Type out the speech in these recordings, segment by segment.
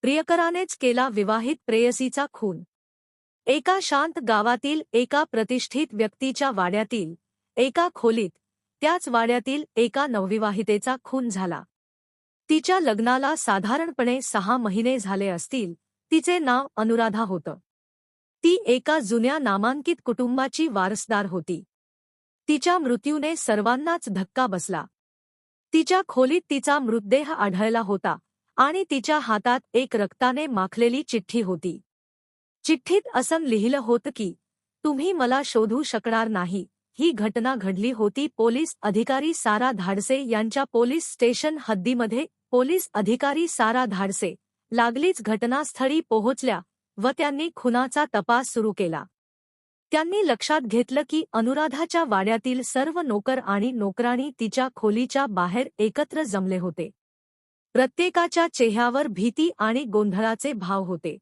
प्रियकरानेच केला विवाहित प्रेयसीचा खून. एका शांत गावातील एका प्रतिष्ठित व्यक्तीच्या वाड्यातील एका खोलीत त्याच वाड्यातील एका नवविवाहितेचा खून झाला. तिच्या लग्नाला साधारणपणे सहा महिने झाले असतील तिचे नाव अनुराधा होतं. ती एका जुन्या नामांकित कुटुंबाची वारसदार होती. तिच्या मृत्यूने सर्वांनाच धक्का बसला. तिच्या खोलीत तिचा मृतदेह आढळला होता. आणि तिच्या हातात एक रक्ताने माखलेली चिठ्ठी होती. चिठ्ठीत असं लिहिलं होतं की तुम्ही मला शोधू शकणार नाही. ही घटना घडली होती पोलीस अधिकारी सारा धाडसे यांच्या पोलीस स्टेशन हद्दीमध्ये. पोलीस अधिकारी सारा धाडसे. लागलीच घटनास्थळी पोहोचल्या व त्यांनी खुनाचा तपास सुरू केला. त्यांनी लक्षात घेतलं की अनुराधाच्या वाड्यातील सर्व नोकर आणि नोकराणी तिच्या खोलीच्या बाहेर एकत्र जमले होते. प्रत्येकाच्या चेहऱ्यावर भीती आणि गोंधळाचे भाव होते.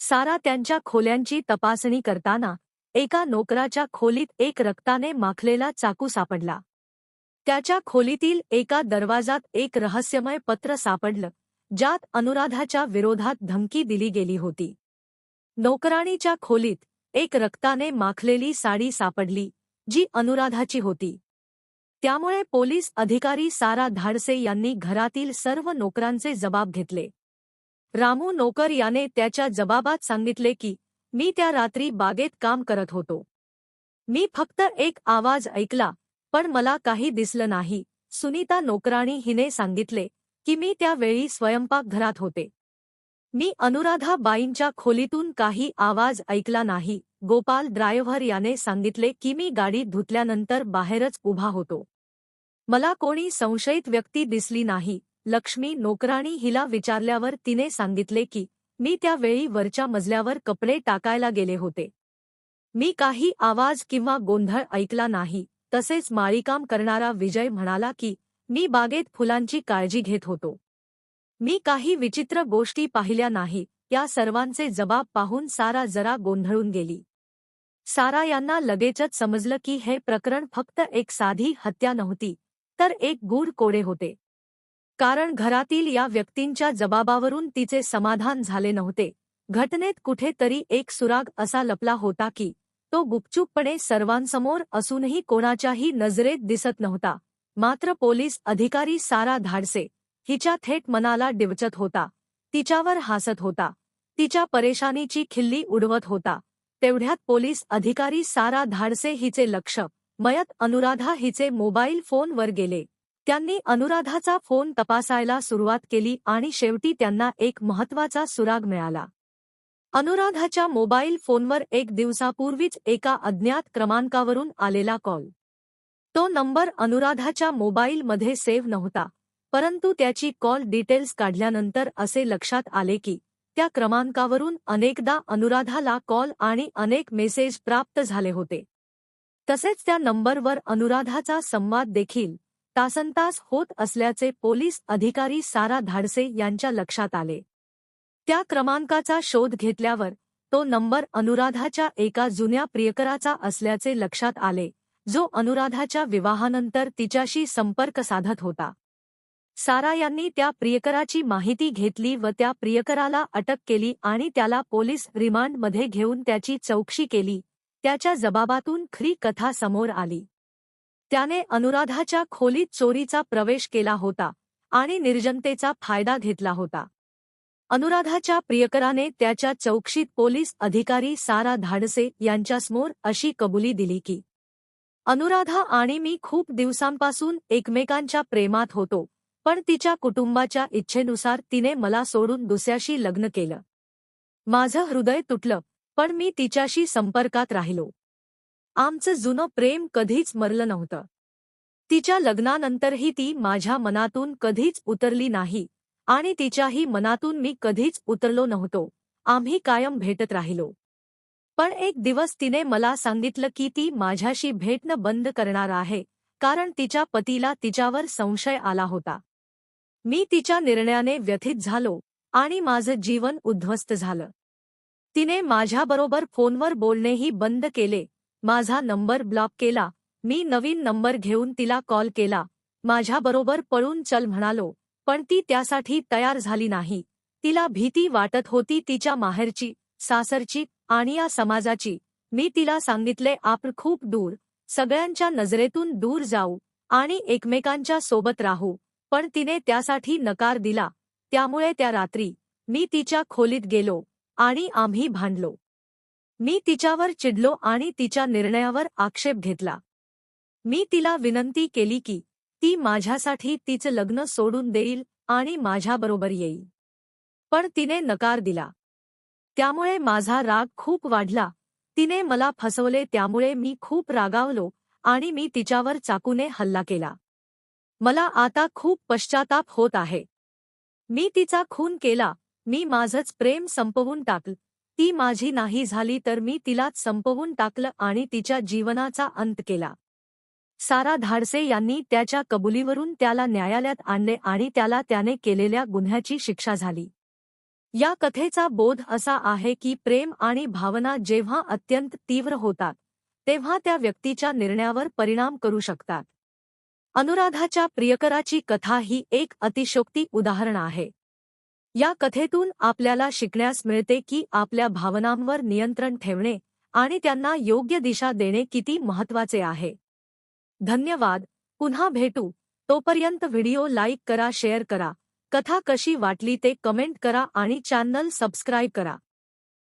सारा त्यांच्या खोल्यांची तपासणी करताना एका नोकराच्या खोलीत एक रक्ताने माखलेला चाकू सापडला. त्याच्या खोलीतील एका दरवाजात एक रहस्यमय पत्र सापडलं ज्यात अनुराधाच्या विरोधात धमकी दिली गेली होती. नोकराणीच्या खोलीत एक रक्ताने माखलेली साडी सापडली जी अनुराधाची होती. त्यामुळे पोलीस अधिकारी सारा धाडसे यांनी घरातील सर्व नोकरांचे जबाब घेतले. रामू नोकर याने त्याच्या जबाबात सांगितले की मी त्या रात्री बागेत काम करत होतो. मी फक्त एक आवाज ऐकला पण मला काही दिसलं नाही. सुनीता नोकराणी हिने सांगितले की मी त्यावेळी स्वयंपाकघरात होते. मी अनुराधा बाईंच्या खोलीतून काही आवाज ऐकला नाही. गोपाल ड्रायव्हर याने सांगितले की मी गाडी धुतल्यानंतर बाहेरच उभा होतो. मला कोणी संशयित व्यक्ती दिसली नाही. लक्ष्मी नोकराणी हिला विचारल्यावर तिने सांगितले की मी त्यावेळी वरच्या मजल्यावर कपडे टाकायला गेले होते. मी काही आवाज किंवा गोंधळ ऐकला नाही. तसेच माळीकाम करणारा विजय म्हणाला की मी बागेत फुलांची काळजी घेत होतो. मी काही विचित्र गोष्टी पाहिल्या नाही. या सर्वांचे जबाब पाहून सारा जरा गोंधळून गेली. सारा यांना लगेचच समजलं की हे प्रकरण फक्त एक साधी हत्या नव्हती. तर एक गूढ कोडे होते. कारण घरातील या व्यक्तींच्या जबाबावरून तिचे समाधान झाले नव्हते. घटनेत कुठेतरी एक सुराग असा लपला होता की तो गुपचूपपणे सर्वांसमोर असूनही कोणाच्याही नजरेत दिसत नव्हता. मात्र पोलीस अधिकारी सारा धाडसे हिच्या थेट मनाला डिवचत होता. तिच्यावर हासत होता. तिच्या परेशानीची खिल्ली उडवत होता. तेवढ्यात पोलीस अधिकारी सारा धाडसे हिचे लक्ष मयत अनुराधा हिचे मोबाईल फोनवर गेले. त्यांनी अनुराधाचा फोन तपासायला सुरुवात केली आणि शेवटी त्यांना एक महत्त्वाचा सुराग मिळाला. अनुराधाच्या मोबाईल फोनवर एक दिवसापूर्वीच एका अज्ञात क्रमांकावरून आलेला कॉल. तो नंबर अनुराधाच्या मोबाईलमध्ये सेव्ह नव्हता परंतु त्याची कॉल डिटेल्स काढल्यानंतर असे लक्षात आले की त्या क्रमांकावरून अनेकदा अनुराधाला कॉल आणि अनेक मेसेज प्राप्त झाले होते. तसेच त्या नंबरवर अनुराधाचा संवाद देखील तासनतास होत असल्याचे पोलीस अधिकारी सारा धाडसे यांच्या लक्षात आले. त्या क्रमांकाचा शोध घेतल्यावर तो नंबर अनुराधाच्या एका जुन्या प्रियकराचा असल्याचे लक्षात आले जो अनुराधाच्या विवाहानंतर तिच्याशी संपर्क साधत होता. सारा यांनी त्या प्रियकराची माहिती घेतली व त्या प्रियकराला अटक केली आणि त्याला पोलीस रिमांडमध्ये घेऊन त्याची चौकशी केली त्याच्या जबाबातून खरी कथा समोर आली. त्याने अनुराधाच्या खोलीत चोरीचा प्रवेश केला होता आणि निर्जनतेचा फायदा घेतला होता. अनुराधाच्या प्रियकराने त्याच्या चौकशीत पोलीस अधिकारी सारा धाडसे यांच्यासमोर अशी कबुली दिली की अनुराधा आणि मी खूप दिवसांपासून एकमेकांच्या प्रेमात होतो पण तिच्या कुटुंबाच्या इच्छेनुसार तिने मला सोडून दुसऱ्याशी लग्न केलं. माझं हृदय तुटलं पण मी तिच्याशी संपर्कात राहिलो. आमचं जुनं प्रेम कधीच मरलं नव्हतं. तिच्या लग्नानंतरही ती माझ्या मनातून कधीच उतरली नाही आणि तिच्याही मनातून मी कधीच उतरलो नव्हतो. आम्ही कायम भेटत राहिलो. पण एक दिवस तिने मला सांगितलं की ती माझ्याशी भेटणं बंद करणार आहे कारण तिच्या पतीला तिच्यावर संशय आला होता. मी तिच्या निर्णयाने व्यथित झालो आणि माझं जीवन उद्ध्वस्त झालं. तिने माझ्याबरोबर फोनवर बोलणेही बंद केले. माझा नंबर ब्लॉक केला. मी नवीन नंबर घेऊन तिला कॉल केला. माझ्याबरोबर पळून चल म्हणालो पण ती त्यासाठी तयार झाली नाही. तिला भीती वाटत होती तिच्या माहेरची सासरची आणि या समाजाची. मी तिला सांगितले आपण खूप दूर. सगळ्यांच्या नजरेतून दूर जाऊ आणि एकमेकांच्या सोबत राहू. पण तिने त्यासाठी नकार दिला. त्यामुळे त्या रात्री मी तिच्या खोलीत गेलो. आणि आम्ही भांडलो. मी तिच्यावर चिडलो आणि तिच्या निर्णयावर आक्षेप घेतला. मी तिला विनंती केली की ती माझ्यासाठी तिचं लग्न सोडून देईल आणि माझ्याबरोबर येईल. पण तिने नकार दिला. त्यामुळे माझा राग खूप वाढला. तिने मला फसवले त्यामुळे मी खूप रागावलो आणि मी तिच्यावर चाकूने हल्ला केला. मला आता खूप पश्चाताप होत आहे. मी तिचा खून केला मी माझंच प्रेम संपवून टाकलं. ती माझी नाही झाली तर मी तिलाच संपवून टाकलं आणि तिच्या जीवनाचा अंत केला. सारा धाडसे यांनी त्याच्या कबुलीवरून त्याला न्यायालयात आणले आणि त्याला त्याने केलेल्या गुन्ह्याची शिक्षा झाली. या कथेचा बोध असा आहे की प्रेम आणि भावना जेव्हा अत्यंत तीव्र होतात तेव्हा त्या व्यक्तीच्या निर्णयावर परिणाम करू शकतात. अनुराधाच्या प्रियकराची कथा ही एक अतिशोक्ती उदाहरण आहे. या कथेतून आपल्याला शिकण्यास मिळते की आपल्या भावनांवर नियंत्रण ठेवणे आणि त्यांना योग्य दिशा देणे किती महत्त्वाचे आहे. धन्यवाद. पुन्हा भेटू. तोपर्यंत व्हिडिओ लाईक करा शेअर करा. कथा कशी वाटली ते कमेंट करा आणि चॅनल सबस्क्राईब करा.